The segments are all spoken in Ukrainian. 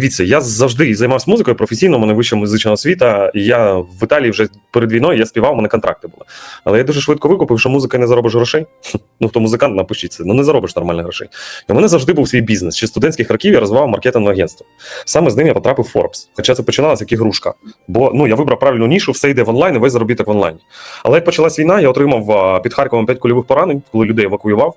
Дивіться, я завжди займався музикою професійно, у мене вища музична освіта. Я в Італії вже перед війною я співав, у мене контракти були. Але я дуже швидко викупив, що музика не заробиш грошей. Ну, хто музикант, напишіть це, ну не заробиш нормальних грошей. І у мене завжди був свій бізнес. Ще студентських років я розвивав маркетингове агентство. Саме з ним я потрапив в Forbes. Хоча це починалося як ігрушка. Бо ну я вибрав правильну нішу, все йде в онлайн, і весь заробіток в онлайні. Але як почалась війна, я отримав під Харковом 5 кульових поранень, коли людей евакуював.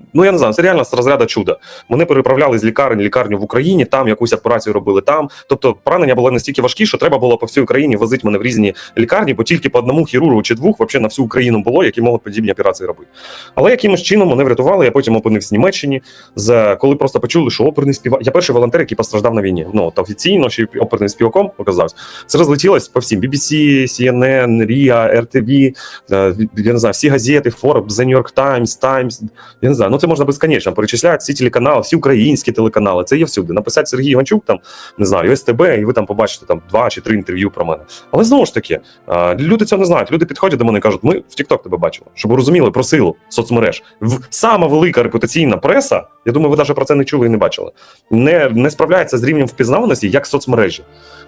Ну я не знаю, це реально з розряду чуда. Вони переправляли з лікарень лікарню в Україні, там якусь операцію робили там. Тобто поранення були настільки важкі, що треба було по всій Україні возити мене в різні лікарні, бо тільки по одному хірургу чи двох взагалі на всю Україну було, які можуть подібні операції робити. Але якимось чином вони врятували. Я потім опинився в Німеччині. З коли просто почули, що оперний співак. Я перший волонтер, який постраждав на війні. Ну от офіційно ще оперним співаком оказався. Це розлетілось по всім BBC, CNN, RIA, RTV, я не знаю, всі газети, Forbes, The New York Times, Times. Я не знаю, ну це можна безконечно перечисляти всі телеканали, всі українські телеканали. Це є всюди. Написати Сергій Гончук, там не знаю, СТБ, і ви там побачите там два чи три інтерв'ю про мене. Але знову ж таки, люди цього не знають. Люди підходять до мене і кажуть, ми в TikTok тебе бачили, щоб розуміли про силу соцмереж. В сама велика репутаційна преса. Я думаю, ви навіть про це не чули і не бачили. Не, не справляється з рівнем впізнаваності, як соцмережі.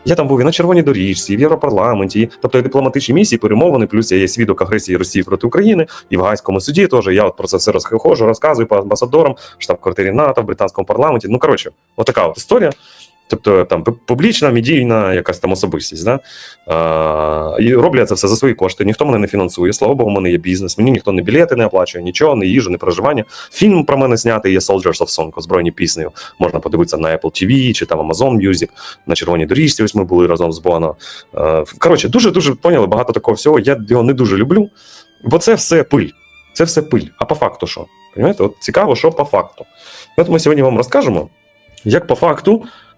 Я там був і на червоній доріжці, і в Європарламенті, і, тобто і дипломатичні місії, перемовини, плюс я є свідок агресії Росії проти України, і в Гайському суді теж. Я от про це все розхожу, розказую по амбасадорам, штаб-квартирі НАТО, в британському парламенті. Ну коротше, отака от історія. Тобто там публічна, медійна якась там особистість. Да? А, і роблять це все за свої кошти. Ніхто мене не фінансує. Слава Богу, у мене є бізнес. Мені ніхто не білети не оплачує, нічого, не їжу, не проживання. Фільм про мене знятий є Soldiers of Song, озброєні піснею. Можна подивитися на Apple TV чи там Amazon Music, на червоній доріжці. Ось ми були разом з Боно. Коротше, дуже дуже поняли багато такого всього. Я його не дуже люблю, бо це все пиль. Це все пиль. А по факту що? Понимаєте? От цікаво, що по факту. От ми сьогодні вам розкажемо, як по факту